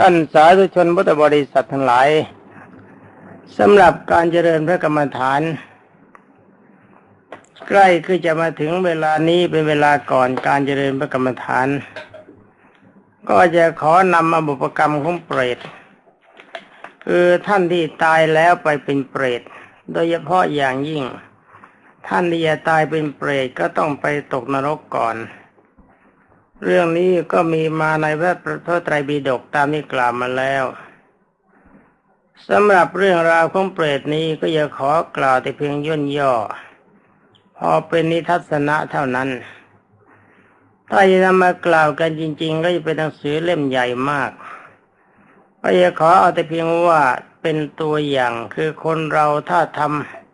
ท่านสาธุชนพุทธบริษัททั้งหลายสำหรับการเจริญพระกรรมฐาน ใกล้คือจะมาถึงเวลานี้เป็นเวลาก่อนการเจริญพระกรรมฐาน ก็จะขอนำอบุปกรรมของเปรตคือท่านที่ตายแล้วไปเป็นเปรต โดยเฉพาะอย่างยิ่ง ท่านที่จะตายเป็นเปรตก็ต้องไปตกนรกก่อน เรื่องนี้ก็มีมาในพระพระไตรปิฎกตามที่กล่าวมาแล้วสำหรับเรื่องราวของเปรตนี้ก็จะขอกล่าวแต่เพียงย่นย่อ พอเป็นนิทัศนะเท่านั้น ถ้าจะนำมากล่าวกันจริง ๆ ก็จะเป็นหนังสือเล่มใหญ่มาก ก็จะขอเอาแต่เพียงว่าเป็นตัวอย่างคือคนเราถ้าท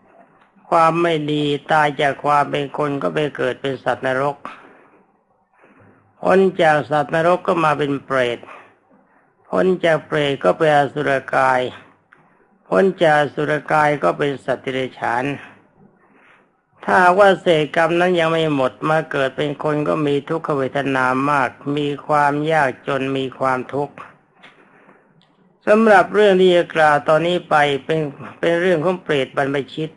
ำความไม่ดีตายจากความเป็นคนก็ไปเกิดเป็นสัตว์นรก พ้นจากสัตว์นรกก็มาเป็นเปรต พ้นจากเปรตก็เป็นอสุรกาย พ้นจากสุรกายก็เป็นสัตว์เดรัจฉาน ถ้าว่าเศษกรรมนั้นยังไม่หมดมาเกิดเป็นคนก็มีทุกขเวทนามาก มีความยากจนมีความทุกข์สำหรับเรื่องที่จะกล่าวตอนนี้ไปเป็นเป็นเรื่องของเปรตบรรพชิต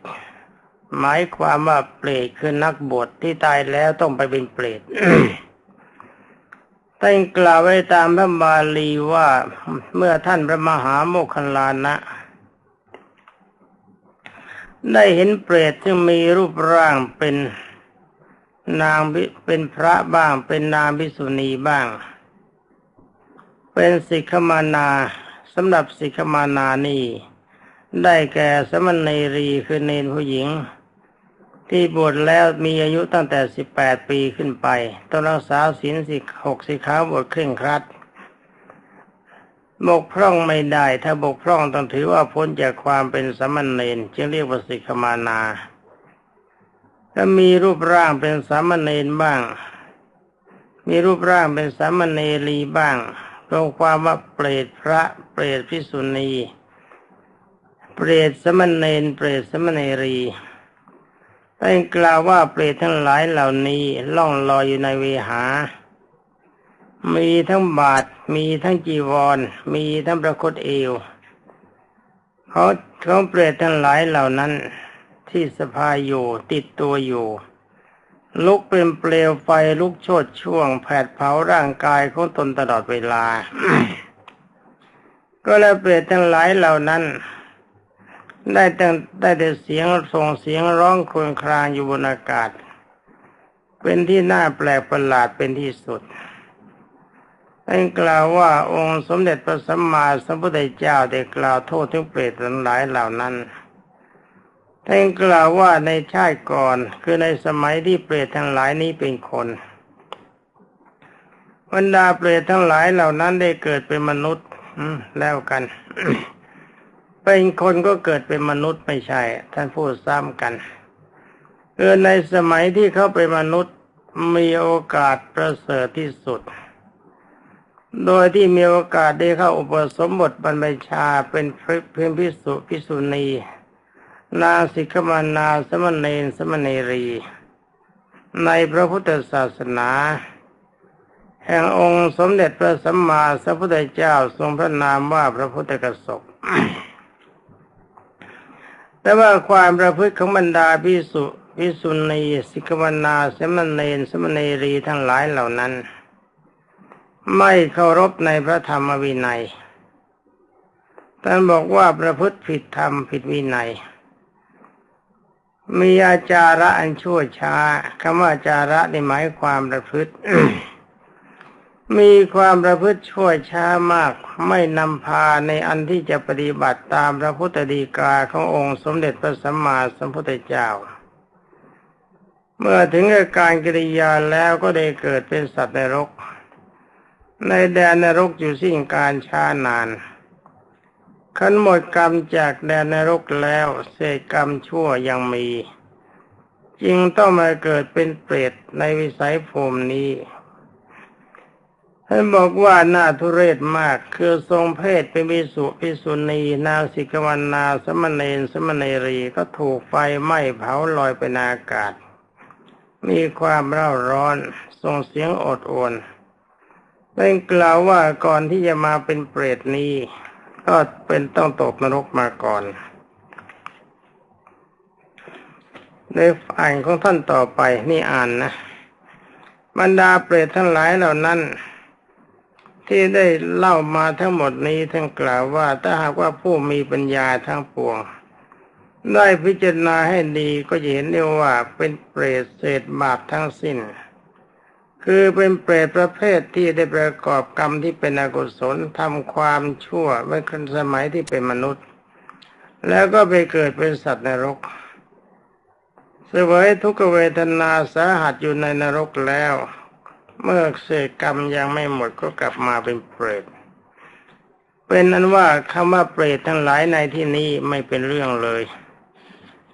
หมายความว่าเปรตคือนักบวชที่ตายแล้วต้องไปเป็นเปรต ท่านกล่าวไว้ตามพระบาลีว่าเมื่อท่านพระมหาโมคคัลลานะ ได้เห็นเปรตที่มีรูปร่างเป็นนางเป็นพระบ้าง เป็นนางพิสุณีบ้าง เป็นสิกขมานาสำหรับสิกขมานานี่ ได้แก่สมณีรีคือเนนผู้หญิง ที่บวชแล้วมีอายุตั้งแต่สิบแปดปีขึ้นไป ต้องรักษาศีลสิหกสิขาบวชเคร่งครัดบกพร่องไม่ได้ ถ้าบกพร่องต้องถือว่าพ้นจากความเป็นสมณเณรจึงเรียกว่าสิกขมานา ถ้ามีรูปร่างเป็นสามเณรบ้าง มีรูปร่างเป็นสามเณรีบ้างรวมความว่าเปรตพระเปรตพิสุณี เปรตสมณเณรเปรตสมณเณรี ได้กล่าวว่าเปรตทั้งหลายเหล่านี้ล่องลอยอยู่ในเวหา มีทั้งบาท มีทั้งจีวร มีทั้งประคตเอว เขาเขาเปรตทั้งหลายเหล่านั้น ที่สะพายอยู่ติดตัวอยู่ ลุกเป็นเปลวไฟลุกโชดช่วง แผดเผาร่างกายของตนตลอดเวลา ก็แล้วเปรตทั้งหลายเหล่านั้น ได้แต่ได้แต่เสียงส่งเสียงร้องครวญครางอยู่บนอากาศ เป็นที่น่าแปลกประหลาดเป็นที่สุดท่านกล่าวว่าองค์สมเด็จพระสัมมาสัมพุทธเจ้าได้กล่าวโทษถึงเปรตทั้งหลายเหล่านั้นท่านกล่าวว่าในชาติก่อนคือในสมัยที่เปรตทั้งหลายนี้เป็นคนบรรดาเปรตทั้งหลายเหล่านั้นได้เกิดเป็นมนุษย์แล้วกัน เป็นคนก็เกิดเป็นมนุษย์ไม่ใช่ ท่านพูดซ้ำกันเออในสมัยที่เขาเป็นมนุษย์มีโอกาสประเสริฐที่สุด โดยที่มีโอกาสได้เข้าอุปสมบทบรรพชาเป็นเพียงพิสุพิสุณีนาสิกมานาสมณเณรสมณเณรี ในพระพุทธศาสนา แห่งองค์สมเด็จพระสัมมาสัมพุทธเจ้าทรงพระนามว่าพระพุทธกสก แต่ว่าความประพฤติของบรรดาพิสุพิสุณีสิกมานาสมณเณรสมณเณรีทั้งหลายเหล่านั้น ไม่เคารพในพระธรรมวินัยท่านบอกว่าประพฤติผิดธรรมผิดวินัย มีอาจาระอันชั่วช้าคำว่าอาจาระในหมายความประพฤติ มีความประพฤติชั่วช้ามาก ไม่นำพาในอันที่จะปฏิบัติตามพระพุทธดีกาขององค์สมเด็จพระสัมมาสัมพุทธเจ้า เมื่อถึงการกิริยาแล้วก็ได้เกิดเป็นสัตว์ในรก ในแดนนรกอยู่สิ้นการช้านานขันหมดกรรมจากแดนนรกแล้วเศษกรรมชั่วยังมี จึงต้องมาเกิดเป็นเปรตในวิสัยภูมินี้ ท่านบอกว่าน่าทุเรศมาก คือทรงเพศเป็นวิสุพิสุณีนางสิกวันนาสมณเณรสมณเณรีก็ถูกไฟไหม้เผาลอยไปในอากาศ มีความเร่าร้อนส่งเสียงอดโอนเป็นกล่าวว่าก่อนที่จะมาเป็นเปรตนี้ ก็เป็นต้องตกนรกมาก่อนในอ่านของท่านต่อไปนี่อ่านนะบรรดาเปรตทั้งหลายเหล่านั้น ที่ได้เล่ามาทั้งหมดนี้ท่านกล่าวว่าถ้าหากว่าผู้มีปัญญาทั้งปวง ได้พิจารณาให้ดีก็จะเห็นได้ว่าเป็นเปรตเศษบาปทั้งสิ้น คือเป็นเปรตประเภทที่ได้ประกอบกรรมที่เป็นอกุศลทำความชั่วไว้ครั้สมัยที่เป็นมนุษย์ แล้วก็ไปเกิดเป็นสัตว์นรกเสวยทุกเวทนาสาหัสอยู่ในนรกแล้ว เมื่อเศษกรรมยังไม่หมดก็กลับมาเป็นเปรตเป็นนั้นว่าคำว่าเปรตทั้งหลายในที่นี้ไม่เป็นเรื่องเลย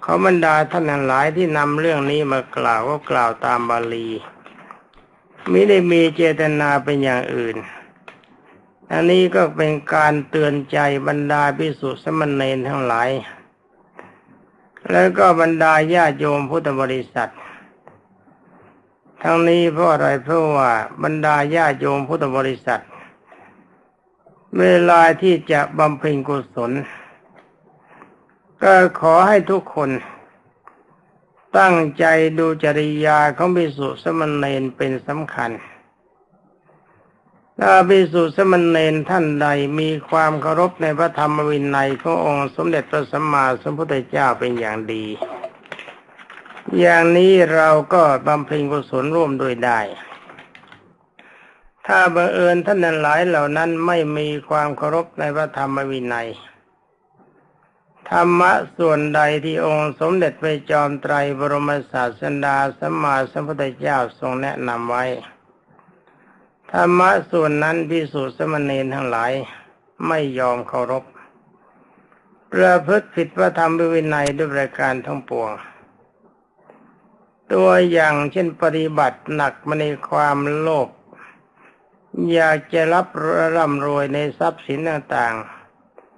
เขอบรรดาท่านทั้งหลายที่นำเรื่องนี้มากล่าวก็กล่าวตามบาลีไม่ได้มีเจตนาเป็นอย่างอื่น อันนี้ก็เป็นการเตือนใจบรรดาพิสุสมณเณรทั้งหลาย แล้วก็บรรดาญาโยมพุทธบริษัท ทั้งนี้เพราะอะไรเพราะว่าบรรดาญาโยมพุทธบริษัท เวลาที่จะบำเพ็ญกุศล ก็ขอให้ทุกคน ตั้งใจดูจริยาของบิสุสมณเณรเป็นสำคัญถ้าภิกษุสมณเณรท่านใดมีความเคารพในพระธรรมวินัยขององค์สมเด็จพระสัมมาสัมพุทธเจ้าเป็นอย่างดี อย่างนี้เราก็บำเพ็ญกุศลร่วมโดยได้ ถ้าบังเอิญท่านนันหลายเหล่านั้นไม่มีความเคารพในพระธรรมวินัย ธรรมะส่วนใดที่องค์สมเด็จพระจอมไตรบรมศาสดาสัมมาสัมพุทธเจ้าทรงแนะนำไว้ ธรรมะส่วนนั้นพิสูจน์สมณีทั้งหลายไม่ยอมเคารพประพฤติผิดพระธรรมวินัยด้วยประการทั้งปวง ตัวอย่างเช่นปฏิบัติหนักมาในความโลภอยากจะรับร่ำรวยในทรัพย์สินต่าง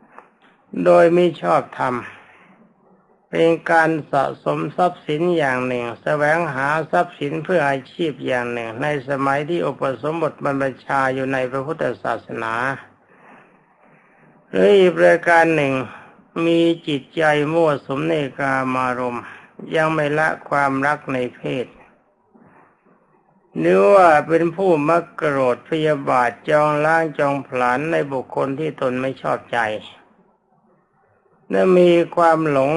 ๆ โดยไม่ชอบธรรมเป็นการสะสมทรัพย์สินอย่างหนึ่ง แสวงหาทรัพย์สินเพื่ออาชีพอย่างหนึ่ง ในสมัยที่อุปสมบทบรรพชาอยู่ในพระพุทธศาสนาหรืออีกประการหนึ่งมีจิตใจมั่วสมในกามารมณ์ ยังไม่ละความรักในเพศหรือว่าเป็นผู้มักโกรธพยาบาทจองล้างจองผลาญในบุคคลที่ตนไม่ชอบใจและมีความหลง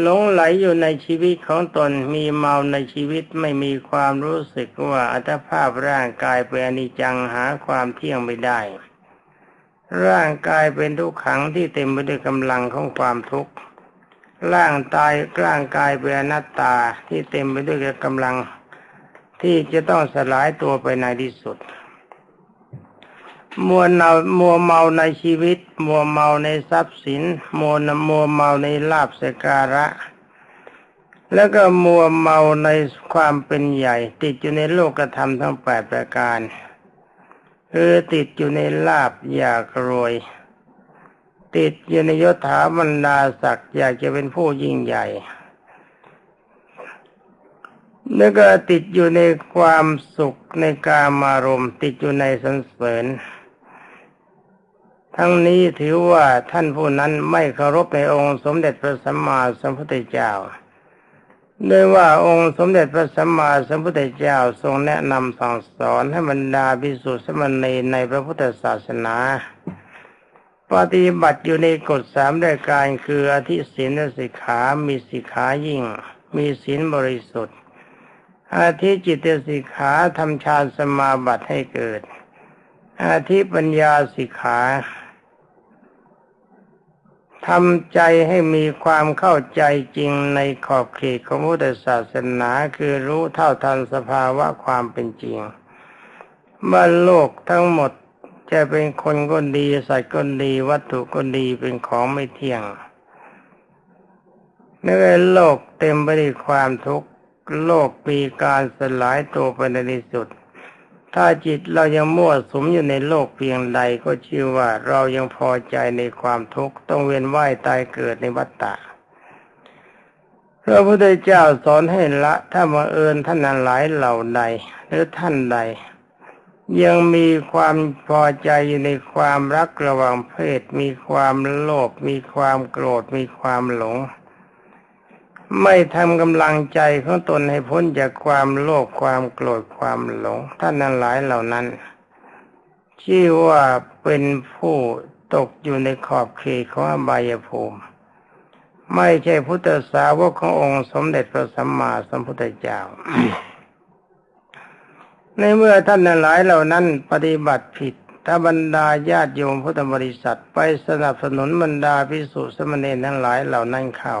หลงไหลอยู่ในชีวิตของตนมีเมาในชีวิตไม่มีความรู้สึกว่าอัตภาพร่างกายเป็นอนิจจังหาความเที่ยงไม่ได้ ร่างกายเป็นทุกขังที่เต็มไปด้วยกำลังของความทุกข์ ร่างตายร่างกายเป็นอนัตตาที่เต็มไปด้วยกำลังที่จะต้องสลายตัวไปในที่สุด มัวเนามัวเมาในชีวิต มัวเมาในทรัพย์สิน มัวนมัวเมาในลาบสการะ แล้วก็มัวเมาในความเป็นใหญ่ ติดอยู่ในโลกธรรมทั้งแปดประการคือติดอยู่ในลาบอยากรวย ติดอยู่ในยศถาบรรดาศักดิ์อยากจะเป็นผู้ยิ่งใหญ่แล้วก็ติดอยู่ในความสุขในกามารมณ์ติดอยู่ในสันเสริญ ทั้งนี้ถือว่าท่านผู้นั้นไม่เคารพในองค์สมเด็จพระสัมมาสัมพุทธเจ้าด้วยว่าองค์สมเด็จพระสัมมาสัมพุทธเจ้าทรงแนะนำสั่งสอนให้บรรดาภิกษุสมณีในพระพุทธศาสนา ปฏิบัติอยู่ในกฎสามรายการคืออธิศีลสิกขา มีสิกขายิ่ง มีศีลบริสุทธิ์ อาทิจิตสิกขาทำฌานสมาบัติให้เกิด อาทิปัญญาสิกขาทำใจให้มีความเข้าใจจริงในขอบเขตของพุทธศาสนาคือรู้เท่าทันสภาวะความเป็นจริงว่าโลกทั้งหมด จะเป็นคนก็ดีสัตว์ก็ดีวัตถุก็ดีเป็นของไม่เที่ยงในโลกเต็มไปด้วยความทุกข์โลกมีการสลายตัวไปในที่สุด ถ้าจิตเรายังมั่วสมอยู่ในโลกเพียงใดก็ชื่อว่าเรายังพอใจในความทุกข์ต้องเวียนว่ายตายเกิดในวัฏฏะพระพุทธเจ้าสอนให้ละ ถ้ามาเอิญท่านหลายเหล่าใด หรือท่านใด ยังมีความพอใจในความรักระหว่างเพศ มีความโลภมีความโกรธมีความหลง ไม่ทำกำลังใจของตนให้พ้นจากความโลภความโกรธความหลง ท่านนั้นหลายเหล่านั้น ชื่อว่าเป็นผู้ตกอยู่ในขอบเขตของอบายภูมิ ไม่ใช่พุทธสาวกขององค์สมเด็จพระสัมมาสัมพุทธเจ้า ในเมื่อท่านหลายเหล่านั้นปฏิบัติผิดถ้าบรรดาญาติโยมพุทธบริษัทไปสนับสนุนบรรดาพิสุสมณีทั้งหลายเหล่านั้นเข้า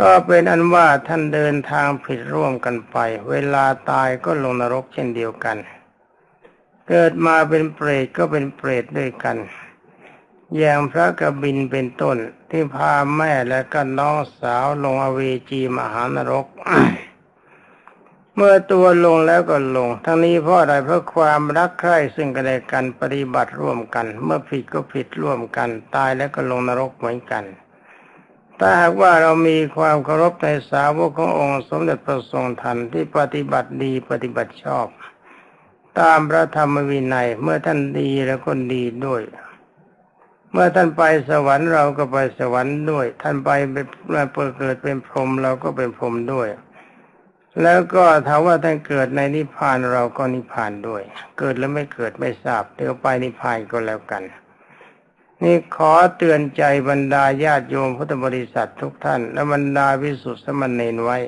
ก็เป็นอันว่าท่านเดินทางผิดร่วมกันไป เวลาตายก็ลงนรกเช่นเดียวกัน เกิดมาเป็นเปรตก็เป็นเปรตด้วยกัน อย่างพระกบินเป็นต้นที่พาแม่และก็น้องสาวลงอเวจีมหานรก เมื่อตัวลงแล้วก็ลง ทั้งนี้เพราะอะไรเพราะความรักใคร่ซึ่งกันและกันปฏิบัติร่วมกัน เมื่อผิดก็ผิดร่วมกัน ตายแล้วก็ลงนรกเหมือนกัน ถ้าหากว่าเรามีความเคารพในสาวกขององค์สมเด็จพระทรงทันที่ปฏิบัติดีปฏิบัติชอบ ตามพระธรรมวินัยเมื่อท่านดีแล้วก็ดีด้วยเมื่อท่านไปสวรรค์เราก็ไปสวรรค์ด้วย ท่านไปเป็นเกิดเป็นพรหมเราก็เป็นพรหมด้วย แล้วก็ถ้าว่าท่านเกิดในนิพพานเราก็นิพพานด้วย เกิดแล้วไม่เกิดไม่ทราบเดี๋ยวไปนิพพานก็แล้วกัน นี่ขอเตือนใจบรรดาญาติโยมพุทธบริษัททุกท่าน และบรรดาวิสุทธิสมณีไว้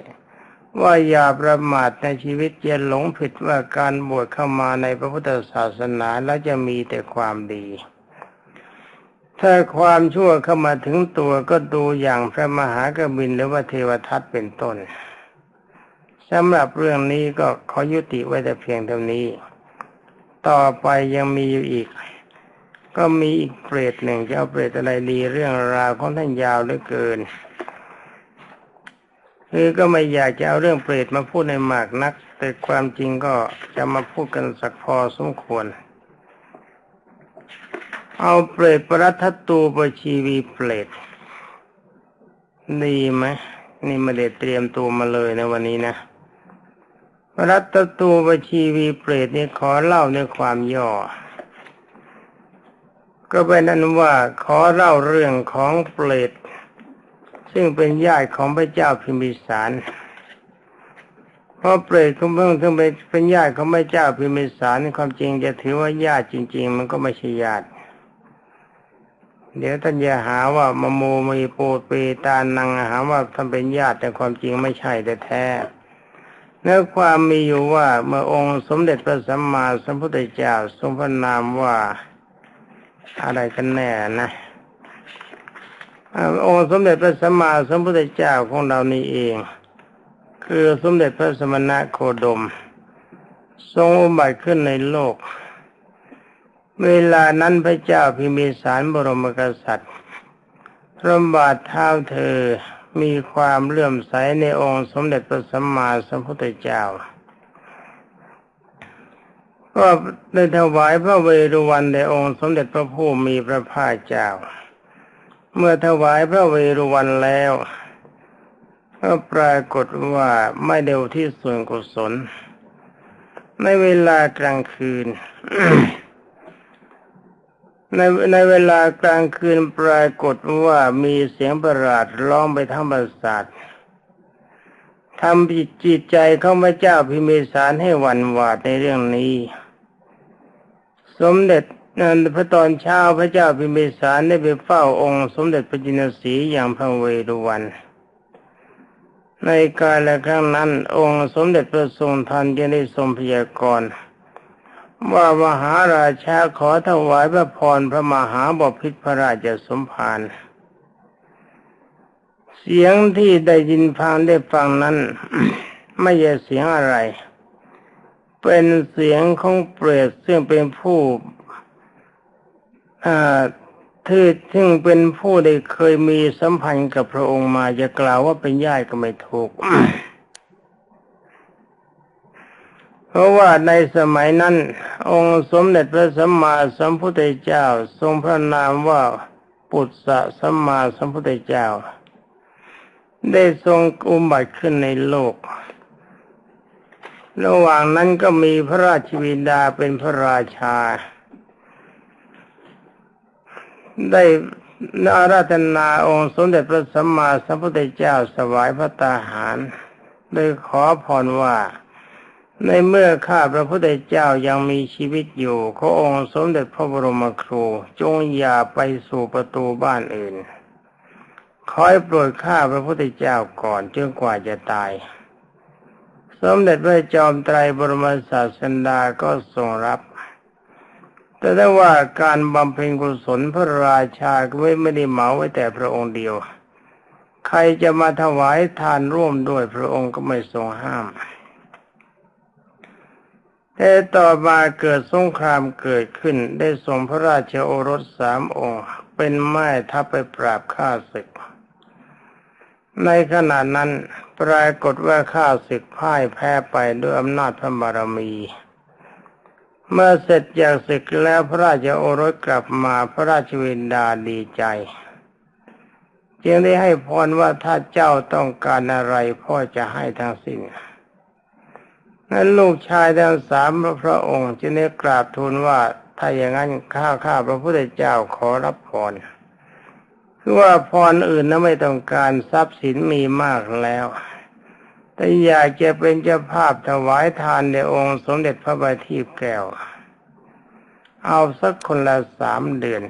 ว่าอย่าประมาทในชีวิตอย่าหลงผิดว่าการบวชเข้ามาในพระพุทธศาสนาแล้วจะมีแต่ความดีถ้าความชั่วเข้ามาถึงตัวก็ดูอย่างพระมหากบินหรือว่าเทวทัตเป็นต้น สำหรับเรื่องนี้ก็ขอยุติไว้แต่เพียงเท่านี้ ต่อไปยังมีอยู่อีก ก็มีอีกเปรตหนึ่งจะเอาเปรตอะไรดีเรื่องราวของท่านยาวเหลือเกินคือก็ไม่อยากจะเอาเรื่องเปรตมาพูดในมากนัก แต่ความจริงก็จะมาพูดกันสักพอสมควร เอาเปรตปรัตตูปชีวีเปรตดีไหมนี่ไม่ได้เตรียมตัวมาเลยในวันนี้นะ รัตตูปชีวีเปรตนี่ขอเล่าในความย่อ ก็เป็นนั้นว่าขอเล่าเรื่องของเปรตซึ่งเป็นญาติของพระเจ้าพิมพิสารเพราะเปรตคุณเพิ่งถึงเป็นญาติของพระเจ้าพิมพิสารความจริงจะถือว่าญาติจริง ๆ มันก็ไม่ใช่ญาติเดี๋ยวท่านจะหาว่ามโมมีโปเปตานังหาว่าท่านเป็นญาติแต่ความจริงไม่ใช่แต่แท้ เนื้อความมีอยู่ว่าเมื่อองค์สมเด็จพระสัมมาสัมพุทธเจ้าทรงพระนามว่าอะไรกันแน่นะองค์สมเด็จพระสัมมาสัมพุทธเจ้าของเรานี่เอง คือสมเด็จพระสมณะโคดม ทรงอุบัติขึ้นในโลก เวลานั้นพระเจ้าพิมิสารบรมกษัตริย์พระบาทเท้าเธอ มีความเลื่อมใสในองค์สมเด็จพระสัมมาสัมพุทธเจ้า ก็ได้ถวายพระเวรุวันในองค์สมเด็จพระผู้มีพระภาคเจ้า เมื่อถวายพระเวรุวันแล้วก็ปรากฏว่าไม่เดวที่ส่วนกุศลในเวลากลางคืน ในในเวลากลางคืนปรากฏว่ามีเสียงประหลาดร้องไปทั้งประสาททำจิตจิตใจเขาพระเจ้าพิมิสารให้หวั่นหวาดในเรื่องนี้ สมเด็จนันพระตอนเช้าพระเจ้าพิมพิสารได้ไปเฝ้าองค์ สมเด็จพระจินสีอย่างพระเวรุวัน ในกาลครั้งนั้น องค์สมเด็จพระทรงทันยังได้ทรงพยากรณ์ ว่ามหาราชาขอถวายพระพรพระมหาบพิตรพระราชสมภารเสียงที่ได้ยินฟังได้ฟังนั้น ไม่ใช่เสียงอะไร เป็นเสียงของเปรตซึ่งเป็นผู้ที่ซึ่งเป็นผู้ได้เคยมีสัมพันธ์กับพระองค์มาจะกล่าวว่าเป็นญาติก็ไม่ถูก เพราะว่าในสมัยนั้น องค์สมเด็จพระสัมมาสัมพุทธเจ้าทรงพระนามว่าปุตสะสัมมาสัมพุทธเจ้า ได้ทรงอุบัติขึ้นในโลก ระหว่างนั้นก็มีพระราชวินดาเป็นพระราชา ได้อาราธนาองค์สมเด็จพระสัมมาสัมพุทธเจ้าสวายพระตาหาร โดยขอพรว่า ในเมื่อข้าพระพุทธเจ้ายังมีชีวิตอยู่ขอองค์สมเด็จพระบรมครู จงอย่าไปสู่ประตูบ้านอื่น คอยโปรดข้าพระพุทธเจ้าก่อนจนกว่าจะตาย สมเด็จพระจอมไตรบรมศาสดาก็ทรงรับ แต่ได้ว่าการบำเพ็ญกุศลพระราชาก็ไม่ไม่ได้เหมาไว้แต่พระองค์เดียว ใครจะมาถวายทานร่วมด้วยพระองค์ก็ไม่ทรงห้าม แต่ต่อมาเกิดสงครามเกิดขึ้น ได้ส่งพระราชโอรสสามองค์ เป็นแม่ทัพไปปราบข้าศึก ในขณะนั้นปรากฏว่าข้าศึกพ่ายแพ้ไปด้วยอำนาจพระบารมี เมื่อเสร็จจากศึกแล้วพระราชโอรสกลับมาพระราชวินดาดีใจ จึงได้ให้พรว่าถ้าเจ้าต้องการอะไรพ่อจะให้ทั้งสิ้น นั้นลูกชายทั้งสามพระองค์จึงได้กราบทูลว่าถ้าอย่างนั้นข้าข้าพระพุทธเจ้าขอรับพรคือว่าพรอื่นนั้นไม่ต้องการทรัพย์สินมีมากแล้ว แต่อยากจะเป็นเจ้าภาพถวายทานในองค์สมเด็จพระบัณฑิตแก้ว เอาสักคนละสามเดือน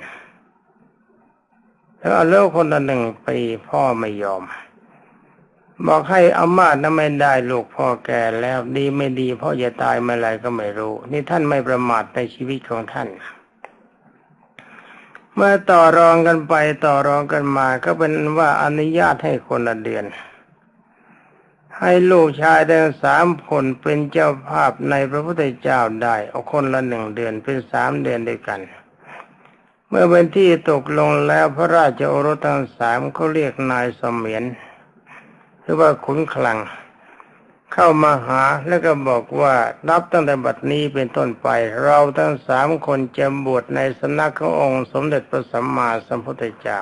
แล้วเอาเลิกคนละหนึ่งปีพ่อไม่ยอม บอกให้อามาตนั้นไม่ได้ลูกพ่อแก่แล้วดีไม่ดีพ่อจะตายเมื่อไรก็ไม่รู้ นี่ท่านไม่ประมาทในชีวิตของท่าน เมื่อต่อรองกันไปต่อรองกันมา ก็เป็นว่าอนุญาตให้คนละเดือน ให้ลูกชายทั้งสามคนเป็นเจ้าภาพในพระพุทธเจ้าได้เอาคนละหนึ่งเดือนเป็นสามเดือนด้วยกันเมื่อเป็นที่ตกลงแล้วพระราชโอรสทั้งสามเขาเรียกนายสมียน หรือว่าขุนคลัง เข้ามาหาแล้วก็บอกว่านับตั้งแต่บัดนี้เป็นต้นไป เราทั้งสามคนจะบวชในสำนักขององค์ สมเด็จพระสัมมาสัมพุทธเจ้า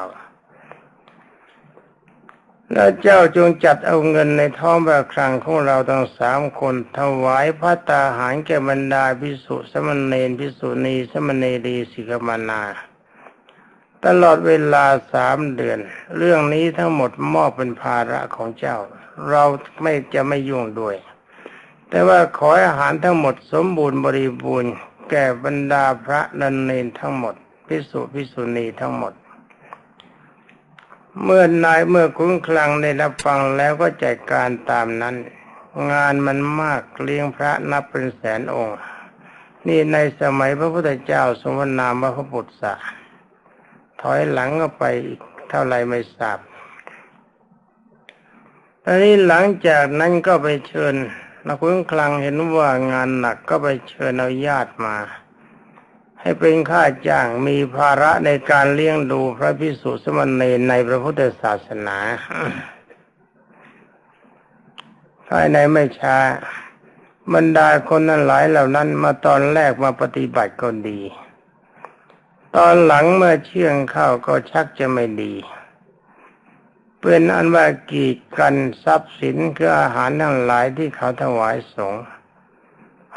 แล้วเจ้าจงจัดเอาเงินในท้องพระคลังของเราทั้งสามคนถวายพระตาหารแก่บรรดาพิสุสมณเณรพิสุณีสมณเณรีสิกมานา ตลอดเวลาสามเดือน เรื่องนี้ทั้งหมดมอบเป็นภาระของเจ้า เราไม่จะไม่ยุ่งด้วย แต่ว่าขออาหารทั้งหมดสมบูรณ์บริบูรณ์ แก่บรรดาพระนันเนนทั้งหมดพิสุพิสุณีทั้งหมด เมื่อนายเมื่อคุ้นคลังได้รับฟังแล้วก็จัดการตามนั้น งานมันมากเลี้ยงพระนับเป็นแสนองค์ นี่ในสมัยพระพุทธเจ้าสมนามพระพุทธะ ถอยหลังก็ไปอีกเท่าไรไม่ทราบตอนนี้หลังจากนั้นก็ไปเชิญนักพุทธคลังเห็นว่างานหนักก็ไปเชิญเอาญาติมา ให้เป็นค่าจ้างมีภาระในการเลี้ยงดูพระพิสุสมณีในพระพุทธศาสนาภายในไม่ช้าบรรดาคนนั้นหลายเหล่านั้นมาตอนแรกมาปฏิบัติก็ดี ตอนหลังเมื่อเชื่องเข้าก็ชักจะไม่ดีเป็นอันว่ากีดกันทรัพย์สินคืออาหารทั้งหลายที่เขาถวายสงฆ์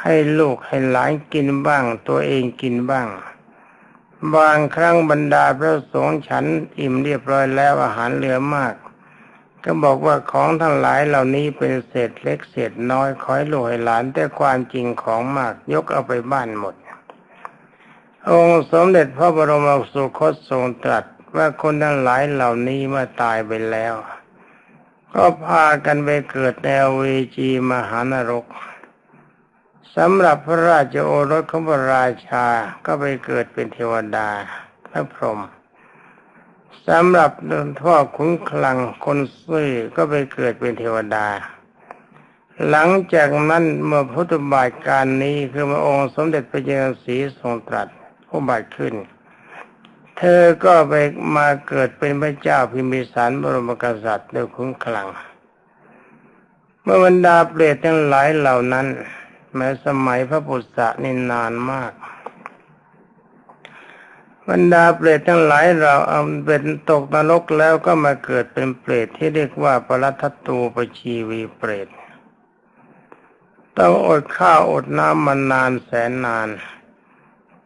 ให้ลูกให้หลานกินบ้าง ตัวเองกินบ้าง บางครั้งบรรดาพระสงฆ์ฉันอิ่มเรียบร้อยแล้วอาหารเหลือมาก ก็บอกว่าของทั้งหลายเหล่านี้เป็นเศษเล็กเศษน้อยคอยลูกให้หลานแต่ความจริงของมากยกเอาไปบ้านหมด องค์สมเด็จพระบรมสุคตทรงตรัสว่าคนทั้งหลายเหล่านี้เมื่อตายไปแล้ว ก็พากันไปเกิดในเวจีมหานรกสำหรับพระราชโอรสของพระราชาก็ไปเกิดเป็นเทวดาพระพรหมสำหรับพ่อขุนคลังคนซื่อก็ไปเกิดเป็นเทวดา หลังจากนั้นเมื่อพุทธบาทการนี้คือพระองค์สมเด็จพระเจ้าสีทรงตรัส ผู้บาทขึ้น เธอก็ไปมาเกิดเป็นพระเจ้าพิมพิสารบรมกษัตริย์ด้วยคุ้มคลัง เมื่อบรรดาเปรตทั้งหลายเหล่านั้น แม้สมัยพระพุทธะนี่นานมากบรรดาเปรตทั้งหลายเราเอาเป็นตกนรกแล้วก็มาเกิดเป็นเปรตที่เรียกว่าปรัตตูปชีวีเปรตต้องอดข้าวอดน้ำมานานแสนนาน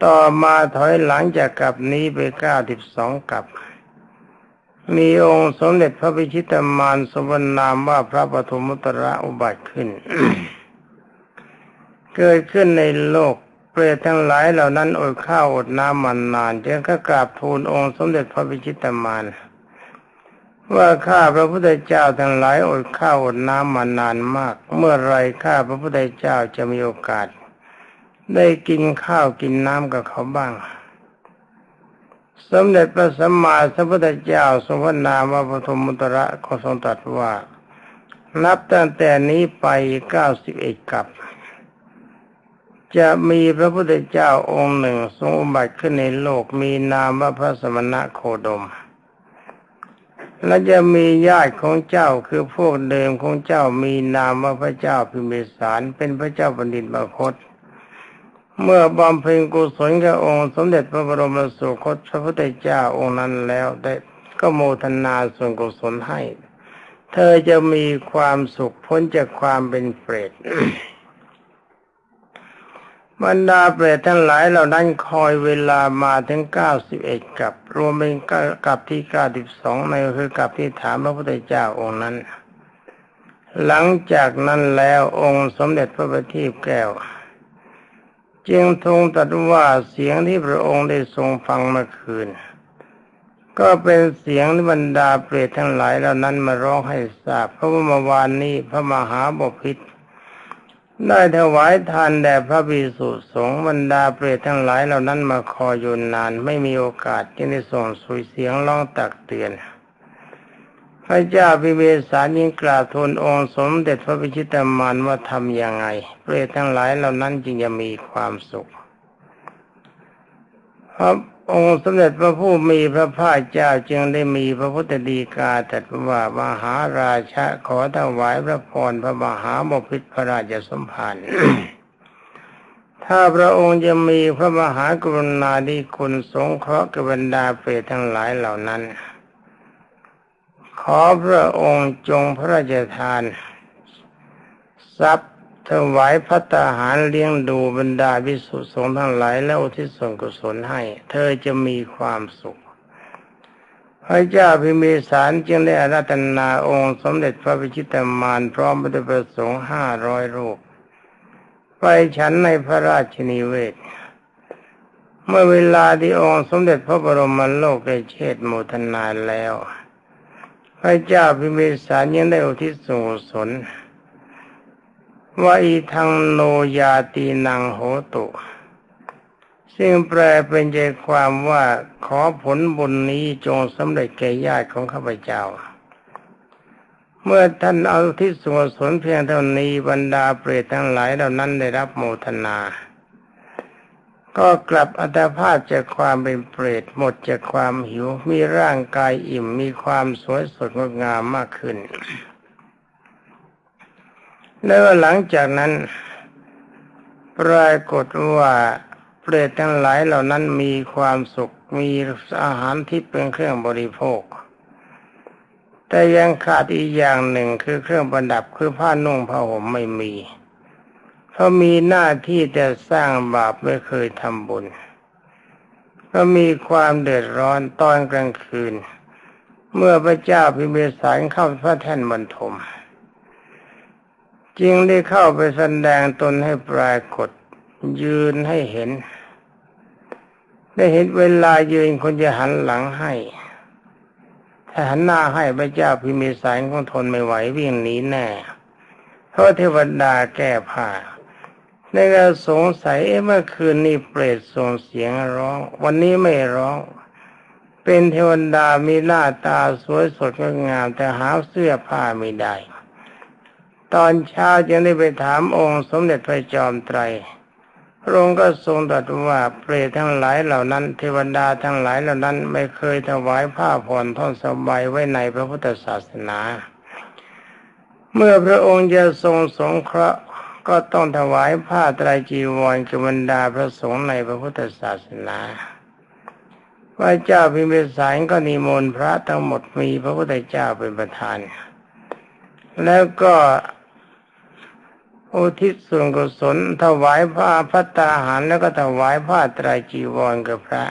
ต่อมาถอยหลังจากกลับนี้ไปเก้าสิบสองกลับ มีองค์สมเด็จพระพิชิตมารสมนามว่าพระปฐมุตระอุบัติขึ้น เกิดขึ้นในโลกเปรตทั้งหลายเหล่านั้นอดข้าวอดน้ำมานานจึงก็กราบทูลองค์สมเด็จพระพิชิตมารว่าข้าพระพุทธเจ้าทั้งหลายอดข้าวอดน้ำมานานมาก เมื่อไรข้าพระพุทธเจ้าจะมีโอกาส ได้กินข้าวกินน้ำกับเขาบ้าง สมเด็จพระสัมมาสัมพุทธเจ้าทรงพระนามว่าปฐมมุตระก็ทรงตรัสว่า นับตั้งแต่นี้ไปเก้าสิบเอ็ดกับ จะมีพระพุทธเจ้าองค์หนึ่งทรงอุบัติขึ้นในโลกมีนามว่าพระสมณะโคดมและจะมีญาติของเจ้าคือพวกเดิมของเจ้ามีนามว่าพระเจ้าพิมพิสารเป็นพระเจ้าบัณฑิตบาคต เมื่อบำเพ็ญกุศลกับองค์สมเด็จพระบรมสุคตพระพุทธเจ้าองค์นั้นแล้วได้ก็โมทนาส่วนกุศลให้ เธอจะมีความสุขพ้นจากความเป็นเปรตบรรดาเปรตทั้งหลายเหล่านั้นคอยเวลามาถึงเก้าสิบเอ็ดกับ รวมเป็นกับที่เก้าสิบสองในคือกับที่ถามพระพุทธเจ้าองค์นั้น หลังจากนั้นแล้วองค์สมเด็จพระบัณฑิตแก้ว จึงทรงตรัสว่าเสียงที่พระองค์ได้ทรงฟังเมื่อคืน ก็เป็นเสียงบรรดาเปรตทั้งหลายเหล่านั้นมาร้องให้ทราบเพราะว่าเมื่อวานนี้พระมหาบพิตรได้ถวายทานแด่พระบิสุสงฆ์บรรดาเปรตทั้งหลายเหล่านั้นมาคอยอยู่นานไม่มีโอกาสจึงได้ส่งสุยเสียงร้องตักเตือน พระเจ้าพิเวสายิงกราบทูลองค์สมเด็จพระพิชิตามานว่าทำยังไงเปรตทั้งหลายเหล่านั้นจึงจะมีความสุขพระองค์สมเด็จพระผู้มีพระภาคเจ้าจึงได้มีพระพุทธดีกาตรัสว่ามหาราชะขอถวายพระพรพระมหาบพิตรพระราชสมภารถ้าพระองค์จะมีพระมหากรุณาธิคุณสงเคราะห์กับบรรดาเปรตทั้งหลายเหล่านั้น ขอพระองค์จงพระราชทาน ทรัพย์ถวายพัตาหารเลี้ยงดูบรรดาวิสุสงฆ์ทั้งหลายแล้วที่ส่วนกุศลให้ เธอจะมีความสุข พระเจ้าพิมีสารจึงได้อาราธนาองค์สมเด็จพระพิชิตามารพร้อมพระประสงค์ห้าร้อยรูป ไปฉันในพระราชนิเวศ เมื่อเวลาที่องค์สมเด็จพระบรมโลกได้เชษโมทนาแล้ว พระเจ้าพิมีสารยังได้อุทิศส่วนว่าอีทางโนยาตีนังโหตุ ซึ่งแปลเป็นใจความว่าขอผลบุญนี้จงสำเร็จแก่ญาติของข้าพเจ้า เมื่อท่านเอาที่ส่วนสนเพียงเท่านี้บรรดาเปรตทั้งหลายเหล่านั้นได้รับโมทนา ก็กลับอัตภาพจากความเป็นเปรตหมดจากความหิว มีร่างกายอิ่มมีความสวยสดงดงามมากขึ้น แล้วหลังจากนั้นปรากฏว่าเปรตทั้งหลายเหล่านั้นมีความสุขมีอาหารที่เป็นเครื่องบริโภค แต่ยังขาดอีกอย่างหนึ่งคือเครื่องประดับคือผ้านุ่งผ้าห่มไม่มี เพรามีหน้าที่แต่สร้างบาปไม่เคยทำบุญก็มีความเดือดร้อนตอนกลางคืน เมื่อพระเจ้าพิมพิสารเข้าพระแท่นบรรทมจึงได้เข้าไปแสดงตนให้ปรากฏ ยืนให้เห็น ได้เห็นเวลายืนคนจะหันหลังให้ถ้าหันหน้าให้พระเจ้าพิมีสายของทนไม่ไหววิ่งหนีแน่เพราะเทวดาแก้ผ้า ในก็สงสัยเมื่อคืนนี้เปรตส่งเสียงร้อง วันนี้ไม่ร้อง เป็นเทวดามีหน้าตาสวยสดงดงาม แต่หาเสื้อผ้าไม่ได้ ตอนเช้าจึงได้ไปถามองค์สมเด็จพระจอมไตรพระองค์ก็ทรงตรัสว่าเปรตทั้งหลายเหล่านั้น เทวดาทั้งหลายเหล่านั้นไม่เคยถวายผ้าผ่อนท่อนสบายไว้ในพระพุทธศาสนา เมื่อพระองค์จะทรงสงเคราะห์ ก็ต้องถวายผ้าไตรจีวรกับบรรดาพระสงฆ์ในพระพุทธศาสนาพระเจ้าพิมพิสารก็นิมนต์พระทั้งหมดมีพระพุทธเจ้าเป็นประธาน แล้วก็อุทิศส่วนกุศลถวายผ้าพัตตาหารแล้วก็ถวายผ้าตรายจีวรกับพระ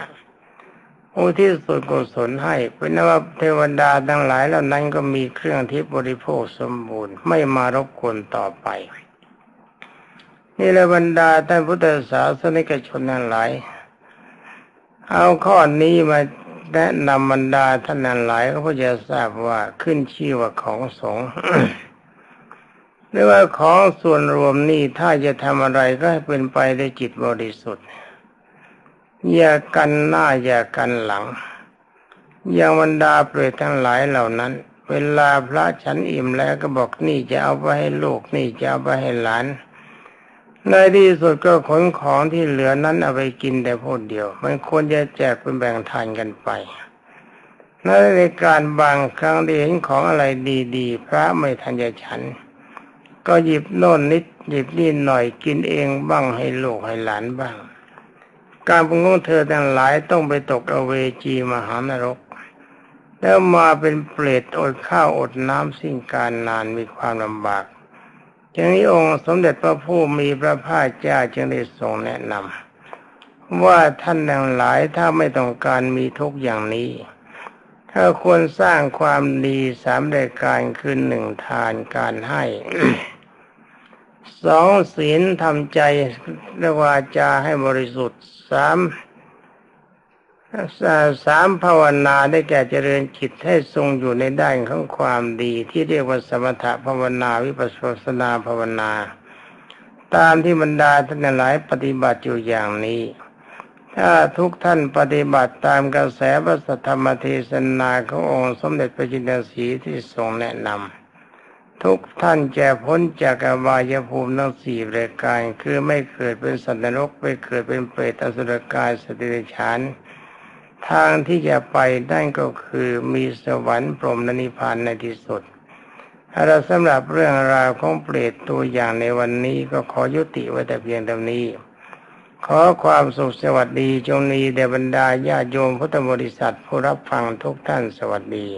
อุทิศส่วนกุศลให้เป็นนว่าเทวดาทั้งหลายเหล่านั้นก็มีเครื่องทิพย์บริโภคสมบูรณ์ไม่มารบกวนต่อไป นี่ละบรรดาท่านพุทธศาสนิกชนทั้งหลาย เอาข้อนี้มาแนะนำบรรดาท่านนั้นหลายก็เพื่อจะทราบว่าขึ้นชื่อว่าของสงฆ์หรือว่าของส่วนรวมนี่ถ้าจะทำอะไรก็ให้เป็นไปด้วยจิตบริสุทธิ์ อย่ากันหน้าอย่ากันหลัง อย่างบรรดาเปรตทั้งหลายเหล่านั้น เวลาพระฉันอิ่มแล้วก็บอกนี่จะเอาไปให้ลูกนี่จะเอาไปให้หลาน ในที่สุดก็ขนของที่เหลือนั้นเอาไปกินแต่พดเดียว มันควรจะแจกเป็นแบ่งทานกันไปในการบางครั้งที่เห็นของอะไรดีๆ พระไม่ทันจะฉัน ก็หยิบโน่นนิดหยิบนี่หน่อยกินเองบ้างให้ลูกให้หลานบ้าง การปรุงของเธอทั้งหลายต้องไปตกอเวจีมหานรก แล้วมาเป็นเปรตอดข้าวอดน้ำสิ่งการนานมีความลำบาก จึงนี้องค์สมเด็จพระผู้มีพระภาคเจ้าจึงได้ทรงแนะนำว่าท่านทั้งหลายถ้าไม่ต้องการมีทุกอย่างนี้ถ้าควรสร้างความดีสามรายการคือหนึ่งทานการให้สองศีลทำใจและวาจาให้บริสุทธิ์สาม สามภาวนาได้แก่เจริญจิตให้ทรงอยู่ในด้านของความดีที่เรียกว่าสมถภาวนาวิปัสสนาภาวนา ตามที่บรรดาท่านหลายปฏิบัติอยู่อย่างนี้ ถ้าทุกท่านปฏิบัติตามกระแสพระสัทธรรมเทศนาขององค์สมเด็จพระจินดาสีที่ทรงแนะนำทุกท่านจะพ้นจากอบายภูมิทั้งสี่รายการคือไม่เกิดเป็นสัตว์นรกไม่เกิดเป็นเปรตอสุรกายสติเดชาน ทางที่จะไปได้ก็คือมีสวรรค์พรหมนิพพานในที่สุดเราสำหรับเรื่องราวของเปรตตัวอย่างในวันนี้ก็ขอยุติไว้แต่เพียงเท่านี้ ขอความสุขสวัสดีจงมีแด่บรรดาญาโยมพุทธบริษัทผู้รับฟังทุกท่านสวัสดี